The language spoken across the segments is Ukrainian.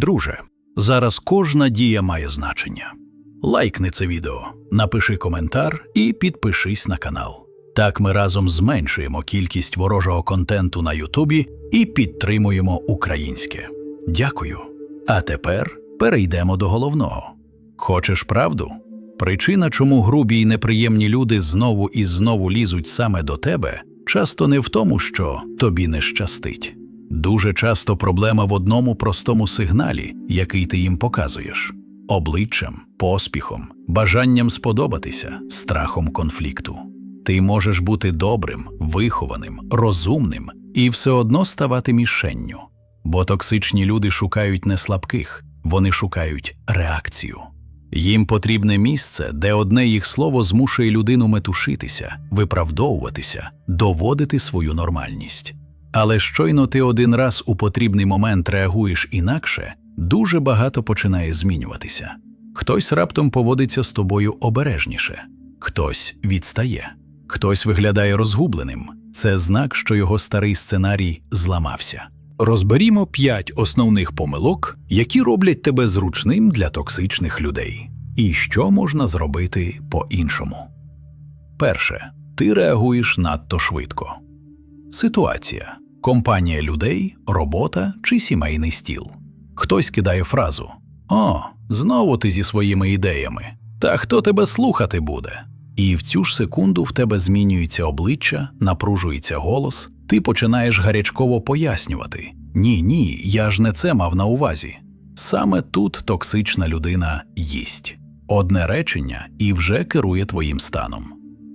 Друже, зараз кожна дія має значення. Лайкни це відео, напиши коментар і підпишись на канал. Так ми разом зменшуємо кількість ворожого контенту на Ютубі і підтримуємо українське. Дякую. А тепер перейдемо до головного. Хочеш правду? Причина, чому грубі й неприємні люди знову і знову лізуть саме до тебе, часто не в тому, що тобі не щастить. Дуже часто проблема в одному простому сигналі, який ти їм показуєш обличчям, поспіхом, бажанням сподобатися, страхом конфлікту. Ти можеш бути добрим, вихованим, розумним і все одно ставати мішенню. Бо токсичні люди шукають не слабких, вони шукають реакцію. Їм потрібне місце, де одне їх слово змушує людину метушитися, виправдовуватися, доводити свою нормальність. Але щойно ти один раз у потрібний момент реагуєш інакше, дуже багато починає змінюватися. Хтось раптом поводиться з тобою обережніше, хтось відстає, хтось виглядає розгубленим. Це знак, що його старий сценарій зламався. Розберімо п'ять основних помилок, які роблять тебе зручним для токсичних людей, і що можна зробити по-іншому. Перше, ти реагуєш надто швидко. Ситуація компанія людей, робота чи сімейний стіл. Хтось кидає фразу О, знову ти зі своїми ідеями. Та хто тебе слухати буде? І в цю ж секунду в тебе змінюється обличчя, напружується голос, ти починаєш гарячково пояснювати Ні, ні, я ж не це мав на увазі. Саме тут токсична людина їсть. Одне речення і вже керує твоїм станом.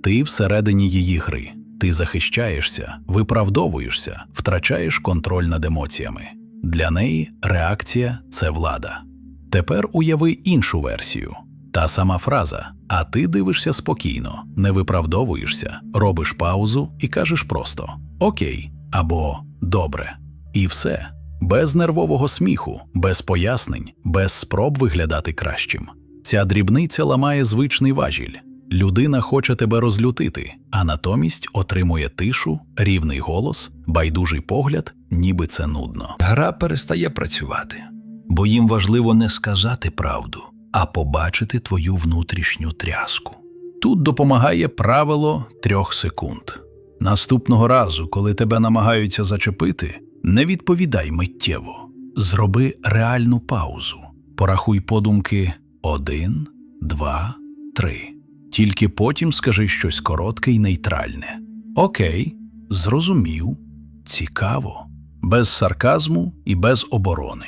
Ти всередині її гри. Ти захищаєшся, виправдовуєшся, втрачаєш контроль над емоціями. Для неї реакція це влада. Тепер уяви іншу версію. Та сама фраза, а ти дивишся спокійно, не виправдовуєшся, робиш паузу і кажеш просто Окей або Добре. І все. Без нервового сміху, без пояснень, без спроб виглядати кращим. Ця дрібниця ламає звичний важіль. Людина хоче тебе розлютити, а натомість отримує тишу, рівний голос, байдужий погляд, ніби це нудно. Гра перестає працювати, бо їм важливо не сказати правду, а побачити твою внутрішню тряску. Тут допомагає правило трьох секунд. Наступного разу, коли тебе намагаються зачепити, не відповідай миттєво. Зроби реальну паузу. Порахуй подумки один, два, три. Тільки потім скажи щось коротке й нейтральне. Окей, зрозумів, цікаво, без сарказму і без оборони.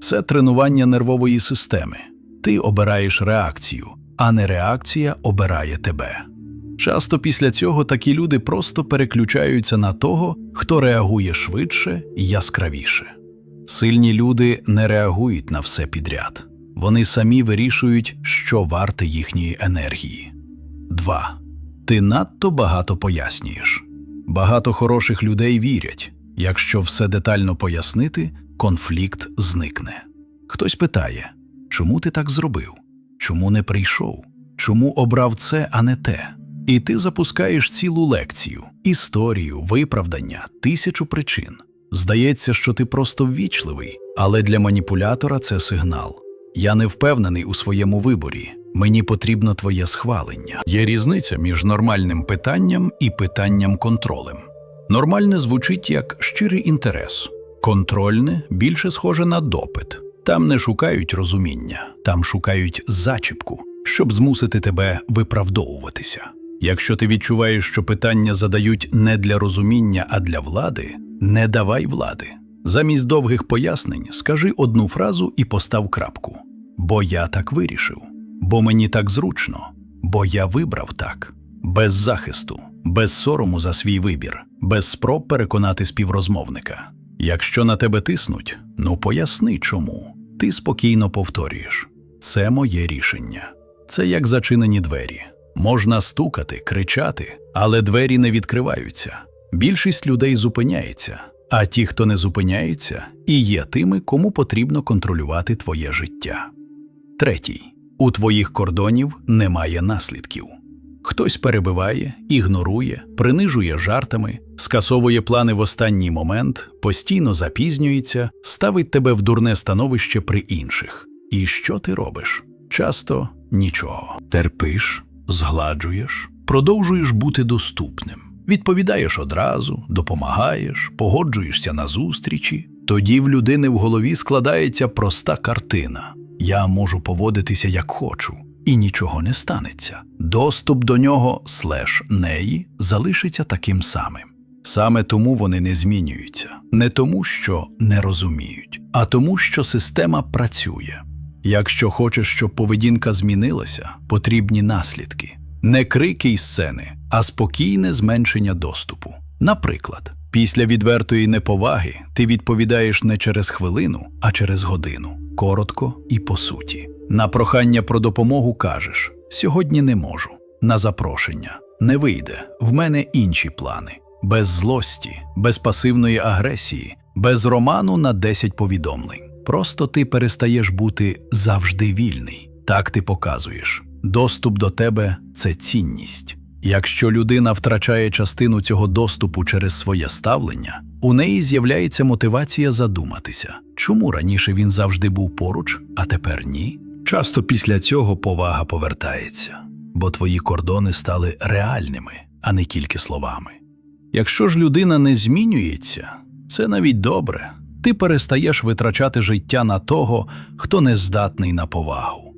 Це тренування нервової системи. Ти обираєш реакцію, а не реакція обирає тебе. Часто після цього такі люди просто переключаються на того, хто реагує швидше і яскравіше. Сильні люди не реагують на все підряд. Вони самі вирішують, що варте їхньої енергії. 2. Ти надто багато пояснюєш. Багато хороших людей вірять, якщо все детально пояснити, конфлікт зникне. Хтось питає, чому ти так зробив? Чому не прийшов? Чому обрав це, а не те? І ти запускаєш цілу лекцію, історію, виправдання, тисячу причин. Здається, що ти просто ввічливий, але для маніпулятора це сигнал. Я не впевнений у своєму виборі. Мені потрібно твоє схвалення. Є різниця між нормальним питанням і питанням контролем. Нормальне звучить як щирий інтерес, контрольне більше схоже на допит. Там не шукають розуміння, там шукають зачіпку, щоб змусити тебе виправдовуватися. Якщо ти відчуваєш, що питання задають не для розуміння, а для влади, не давай влади. Замість довгих пояснень скажи одну фразу і постав крапку. Бо я так вирішив, бо мені так зручно, бо я вибрав так, без захисту, без сорому за свій вибір, без спроб переконати співрозмовника. Якщо на тебе тиснуть, ну поясни чому. Ти спокійно повторюєш: це моє рішення. Це як зачинені двері. Можна стукати, кричати, але двері не відкриваються. Більшість людей зупиняється, а ті, хто не зупиняється, і є тими, кому потрібно контролювати твоє життя. Третій. У твоїх кордонів немає наслідків. Хтось перебиває, ігнорує, принижує жартами, скасовує плани в останній момент, постійно запізнюється, ставить тебе в дурне становище при інших. І що ти робиш? Часто нічого. Терпиш, згладжуєш, продовжуєш бути доступним. Відповідаєш одразу, допомагаєш, погоджуєшся на зустрічі. Тоді в людини в голові складається проста картина: я можу поводитися як хочу, і нічого не станеться. Доступ до нього слеш неї залишиться таким самим. Саме тому вони не змінюються, не тому, що не розуміють, а тому, що система працює. Якщо хочеш, щоб поведінка змінилася, потрібні наслідки. Не крики й сцени, а спокійне зменшення доступу. Наприклад, після відвертої неповаги ти відповідаєш не через хвилину, а через годину, коротко і по суті. На прохання про допомогу кажеш: сьогодні не можу. На запрошення не вийде, в мене інші плани. Без злості, без пасивної агресії, без роману на 10 повідомлень. Просто ти перестаєш бути завжди вільний. Так ти показуєш. Доступ до тебе це цінність. Якщо людина втрачає частину цього доступу через своє ставлення, у неї з'являється мотивація задуматися, чому раніше він завжди був поруч, а тепер ні. Часто після цього повага повертається, бо твої кордони стали реальними, а не тільки словами. Якщо ж людина не змінюється, це навіть добре. Ти перестаєш витрачати життя на того, хто не здатний на повагу.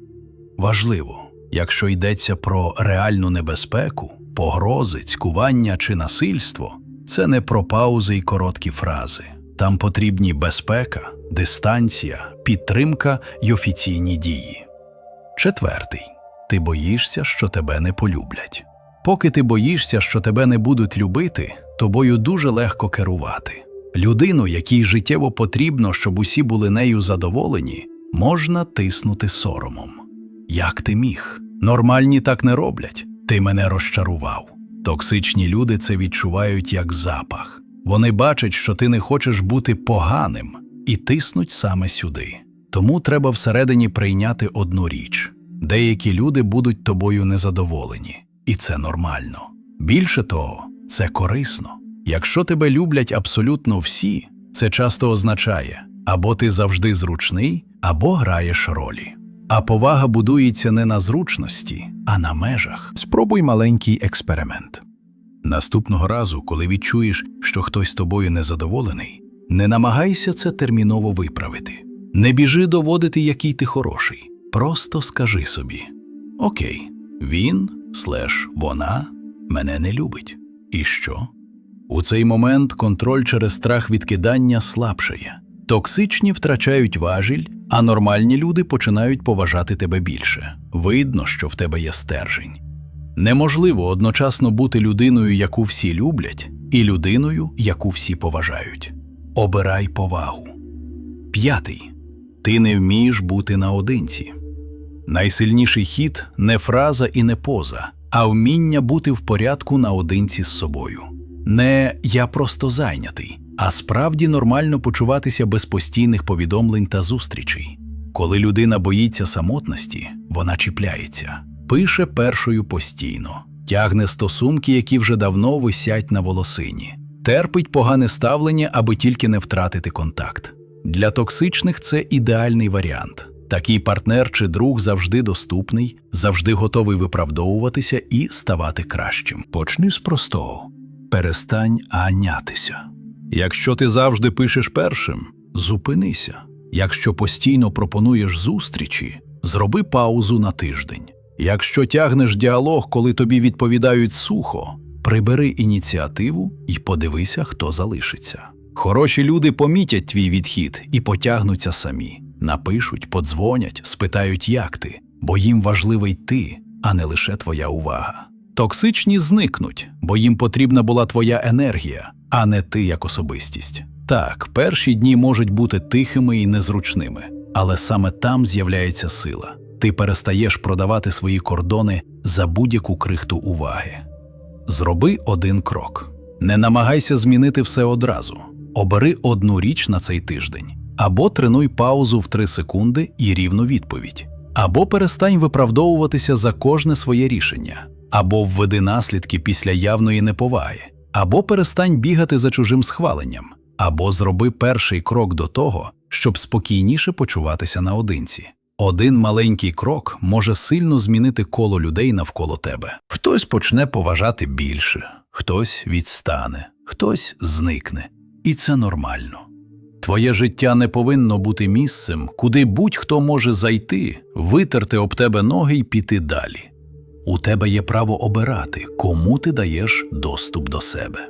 Важливо, якщо йдеться про реальну небезпеку, погрози, цькування чи насильство, це не про паузи й короткі фрази. Там потрібні безпека, дистанція, підтримка й офіційні дії. Четвертий. Ти боїшся, що тебе не полюблять. Поки ти боїшся, що тебе не будуть любити, тобою дуже легко керувати. Людину, якій життєво потрібно, щоб усі були нею задоволені, можна тиснути соромом. Як ти міг? Нормальні так не роблять. Ти мене розчарував. Токсичні люди це відчувають як запах. Вони бачать, що ти не хочеш бути поганим, і тиснуть саме сюди. Тому треба всередині прийняти одну річ: деякі люди будуть тобою незадоволені, і це нормально. Більше того, це корисно. Якщо тебе люблять абсолютно всі, це часто означає або ти завжди зручний, або граєш ролі. А повага будується не на зручності, а на межах. Спробуй маленький експеримент. Наступного разу, коли відчуєш, що хтось тобою незадоволений, не намагайся це терміново виправити. Не біжи доводити, який ти хороший. Просто скажи собі: Окей, він слеш вона мене не любить. І що? У цей момент контроль через страх відкидання слабшає. Токсичні втрачають важіль, а нормальні люди починають поважати тебе більше. Видно, що в тебе є стержень. Неможливо одночасно бути людиною, яку всі люблять, і людиною, яку всі поважають. Обирай повагу. П'ятий. Ти не вмієш бути наодинці. Найсильніший хід не фраза і не поза, а вміння бути в порядку наодинці з собою. Не я просто зайнятий, а справді нормально почуватися без постійних повідомлень та зустрічей. Коли людина боїться самотності, вона чіпляється, пише першою постійно, тягне стосунки, які вже давно висять на волосині, терпить погане ставлення, аби тільки не втратити контакт. Для токсичних це ідеальний варіант. Такий партнер чи друг завжди доступний, завжди готовий виправдовуватися і ставати кращим. Почни з простого. Перестань анятися. Якщо ти завжди пишеш першим, зупинися. Якщо постійно пропонуєш зустрічі, зроби паузу на тиждень. Якщо тягнеш діалог, коли тобі відповідають сухо, прибери ініціативу і подивися, хто залишиться. Хороші люди помітять твій відхід і потягнуться самі. Напишуть, подзвонять, спитають, як ти, бо їм важливий ти, а не лише твоя увага. Токсичні зникнуть, бо їм потрібна була твоя енергія, а не ти як особистість. Так, перші дні можуть бути тихими і незручними, але саме там з'являється сила. Ти перестаєш продавати свої кордони за будь-яку крихту уваги. Зроби один крок. Не намагайся змінити все одразу. Обери одну річ на цей тиждень. Або тренуй паузу в 3 секунди і рівну відповідь. Або перестань виправдовуватися за кожне своє рішення. або введи наслідки після явної неповаги, або перестань бігати за чужим схваленням, або зроби перший крок до того, щоб спокійніше почуватися наодинці. Один маленький крок може сильно змінити коло людей навколо тебе. Хтось почне поважати більше, хтось відстане, хтось зникне. І це нормально. Твоє життя не повинно бути місцем, куди будь-хто може зайти, витерти об тебе ноги і піти далі. У тебе є право обирати, кому ти даєш доступ до себе.